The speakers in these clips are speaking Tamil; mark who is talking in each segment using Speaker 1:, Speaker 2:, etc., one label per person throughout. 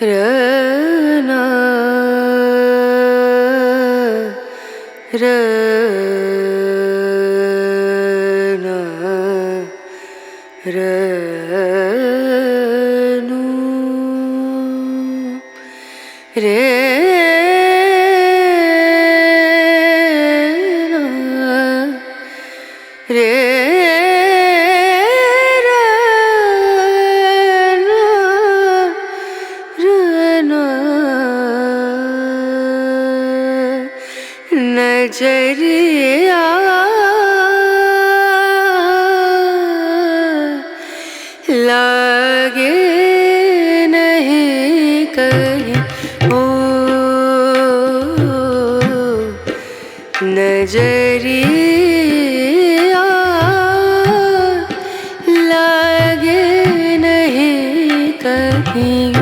Speaker 1: Yeah. नजरिया लागे नहीं कहीं ओ नजरिया। लागे नहीं कहीं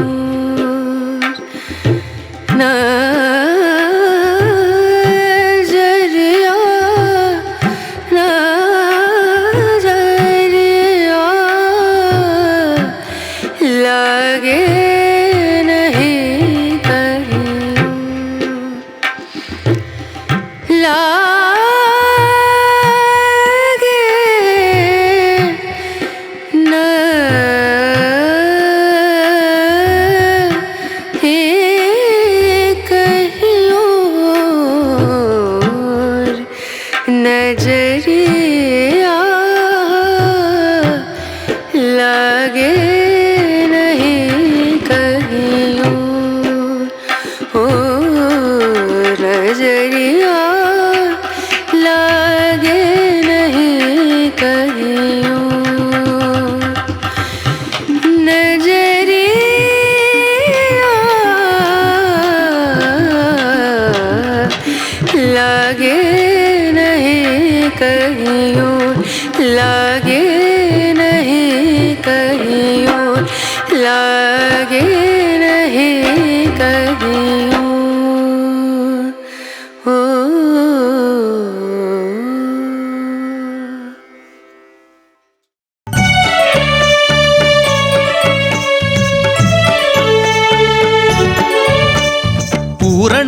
Speaker 1: और। नजरी लागे नहीं कहीं और।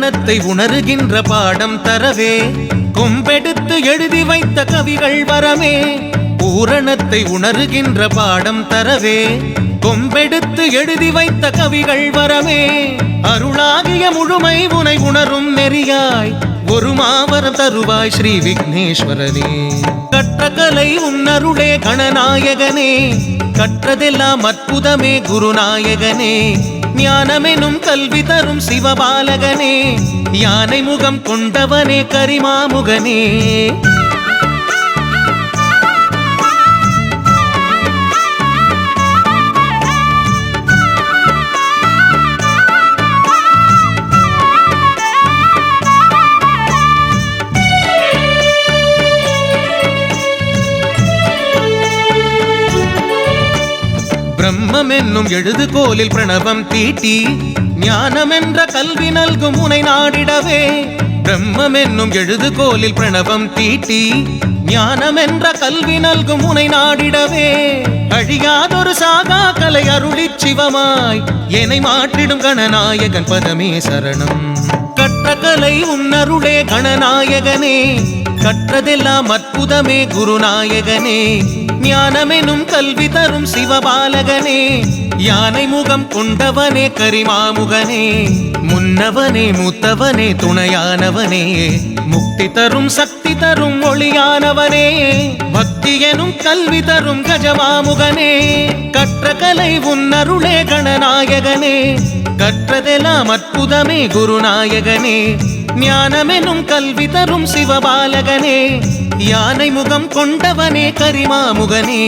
Speaker 2: பூரணத்தை உணருகின்ற பாடம் தரவே. கும்பெடுத்து எழுதி வைத்த கவிகள் வரமே. பூரணத்தை உணர்கின்ற பாடம் தரவே. கொம்பெடுத்து எழுதி வைத்த கவிகள் வரமே. அருளாகிய முழுமை உனை உணரும் நெறியாய். ஒரு மாவரம் தருவாய் ஸ்ரீ விக்னேஸ்வரனே. கற்ற உன்னருளே கணநாயகனே. கற்றதெல்லாம் அற்புதமே குருநாயகனே. ஞானமெனும் கல்வி தரும் சிவபாலகனே. யானை முகம் கொண்டவனே கரிமாமுகனே. பிரம்மம் என்னும் எழுதுகோலில் பிரணவம் தீட்டி ஞானம் என்ற கல்வி நல்கும் உனை நாடிடவே. பிரம்மம் என்னும் எழுதுகோலில் பிரணவம் தீட்டி ஞானம் என்ற கல்வி நல்கும் உனை நாடிடவே. அழியாதொரு சாகா கலை அருளிச் சிவமாய் என்னை மாற்றிடும் கணநாயகன் பதமே சரணம். கற்ற கலை உன்னருளே கணநாயகனே கற்றதெல்லாம் அற்புதமே குருநாயகனே. ஞானமெனும் கல்வி தரும் சிவபாலகனே யானை முகம் கொண்டவனே கரிமாமுகனே. முன்னவனே மூத்தவனே துணையானவனே முக்தி தரும் சக்தி தரும் ஒளியானவனே. பக்தி எனும் கல்வி தரும் கஜமாமுகனே கற்ற கலை உன்னருளே கணநாயக கணநாயகனே கற்றதெல்லாம் அற்புதமே குருநாயகனே. ஞானமெனும் கல்வி தரும் சிவபாலகனே. யானை முகம் கொண்டவனே கரிமாமுகனே.